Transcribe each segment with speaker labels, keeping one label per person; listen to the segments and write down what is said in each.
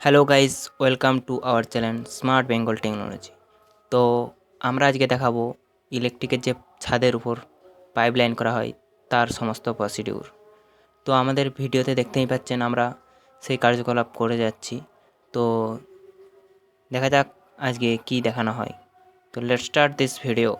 Speaker 1: Hello guys welcome to our channel smart Bengal technology তো আমরা আজকে দেখাবো ইলেকট্রিকের যে ছাদের উপর পাইপ লাইন করা হয়, তার সমস্ত প্রসিডিউর তো আমাদের ভিডিওতে দেখতেই পাচ্ছেন আমরা সেই কার্যকলাপ করে যাচ্ছি। তো দেখা যাক আজকে কি দেখানো হয়। তো লেট স্টার্ট দিস ভিডিও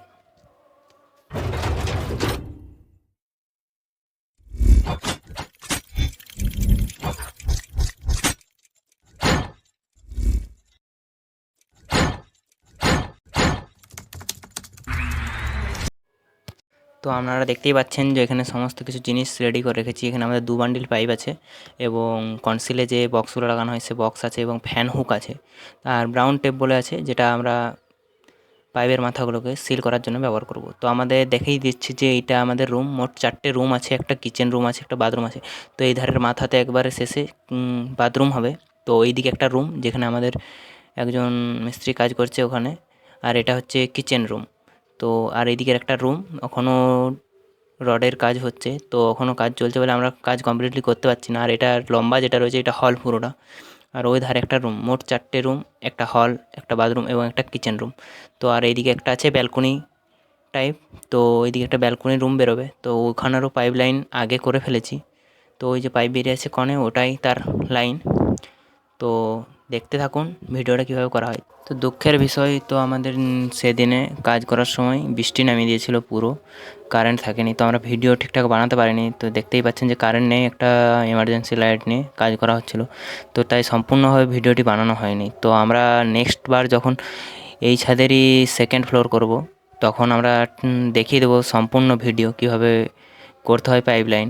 Speaker 1: তো আপনারা দেখতেই পাচ্ছেন যে এখানে সমস্ত কিছু জিনিস রেডি করে রেখেছি। এখানে আমাদের দু বান্ডিল পাইপ আছে এবং কনসিলে যে বক্সগুলো লাগানো হয়, সে বক্স আছে এবং ফ্যান হুক আছে। আর ব্রাউন টেপ বলে আছে, যেটা আমরা পাইপের মাথাগুলোকে সিল করার জন্য ব্যবহার করব। তো আমাদের দেখেই দিচ্ছি যে এইটা আমাদের রুম মোট চারটে রুম আছে, একটা কিচেন রুম আছে, একটা বাথরুম আছে। তো এই ধারের মাথাতে একবারে শেষে বাথরুম হবে। তো ওই দিকে একটা রুম যেখানে আমাদের একজন মিস্ত্রি কাজ করছে ওখানে। আর এটা হচ্ছে কিচেন রুম তো আর এইদিকের একটা রুম এখনও রডের কাজ হচ্ছে, তো এখনও কাজ চলছে বলে আমরা কাজ কমপ্লিটলি করতে পারছি না। আর এটা লম্বা যেটা রয়েছে, এটা হল পুরোটা। আর ওই ধারে একটা রুম মোট চারটে রুম একটা হল একটা বাথরুম এবং একটা কিচেন রুম তো আর এইদিকে একটা আছে ব্যালকনি টাইপ তো ওইদিকে একটা ব্যালকনি রুম বেরোবে। তো ওখানেরও পাইপ লাইন আগে করে ফেলেছি। তো ওই যে পাইপ বেরিয়ে আছে কনে, ওটাই তার লাইন তো দেখতে থাকুন ভিডিওটা কীভাবে করা হয়। তো দুঃখের বিষয় তো আমাদের সেদিনে কাজ করার সময় বৃষ্টি নামিয়ে দিয়েছিল পুরো কারেন্ট থাকেনি। তো আমরা ভিডিও ঠিকঠাক বানাতে পারিনি। তো দেখতেই পাচ্ছেন যে কারেন্ট নেই, একটা এমার্জেন্সি লাইট নিয়ে কাজ করা হচ্ছিল। তো তাই সম্পূর্ণভাবে ভিডিওটি বানানো হয়নি। তো আমরা নেক্সট বার যখন এই ছাদেরই সেকেন্ড ফ্লোর করব, তখন আমরা দেখিয়ে দেবো সম্পূর্ণ ভিডিও, কীভাবে করতে হয় পাইপ লাইন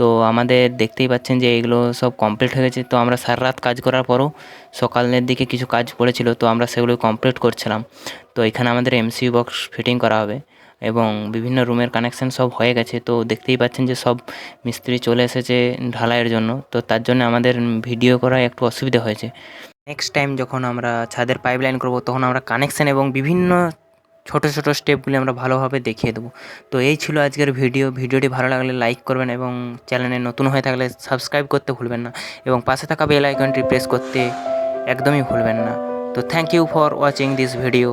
Speaker 1: তো আমাদের দেখতেই পাচ্ছেন যে এগুলো সব কমপ্লিট হয়ে গেছে। তো আমরা সারা রাত কাজ করার পরও সকালের দিকে কিছু কাজ পড়েছিল, তো আমরা সেগুলো কমপ্লিট করছিলাম। তো এখানে আমাদের এমসিউ বক্স ফিটিং করা হবে এবং বিভিন্ন রুমের কানেকশন সব হয়ে গেছে। তো দেখতেই পাচ্ছেন যে সব মিস্ত্রি চলে এসেছে ঢালাইয়ের জন্য। তো তার জন্য আমাদের ভিডিও করা একটু অসুবিধা হয়েছে। নেক্সট টাইম যখন আমরা ছাদের পাইপ লাইন করব, তখন আমরা কানেকশন এবং বিভিন্ন ছোটো ছোটো স্টেপগুলি আমরা ভালোভাবে দেখিয়ে দেবো। তো এই ছিল আজকের ভিডিও ভিডিওটি ভালো লাগলে লাইক করবেন এবং চ্যানেলে নতুন হয়ে থাকলে সাবস্ক্রাইব করতে ভুলবেন না এবং পাশে থাকা বেল আইকনটি প্রেস করতে একদমই ভুলবেন না। তো thank you for watching this video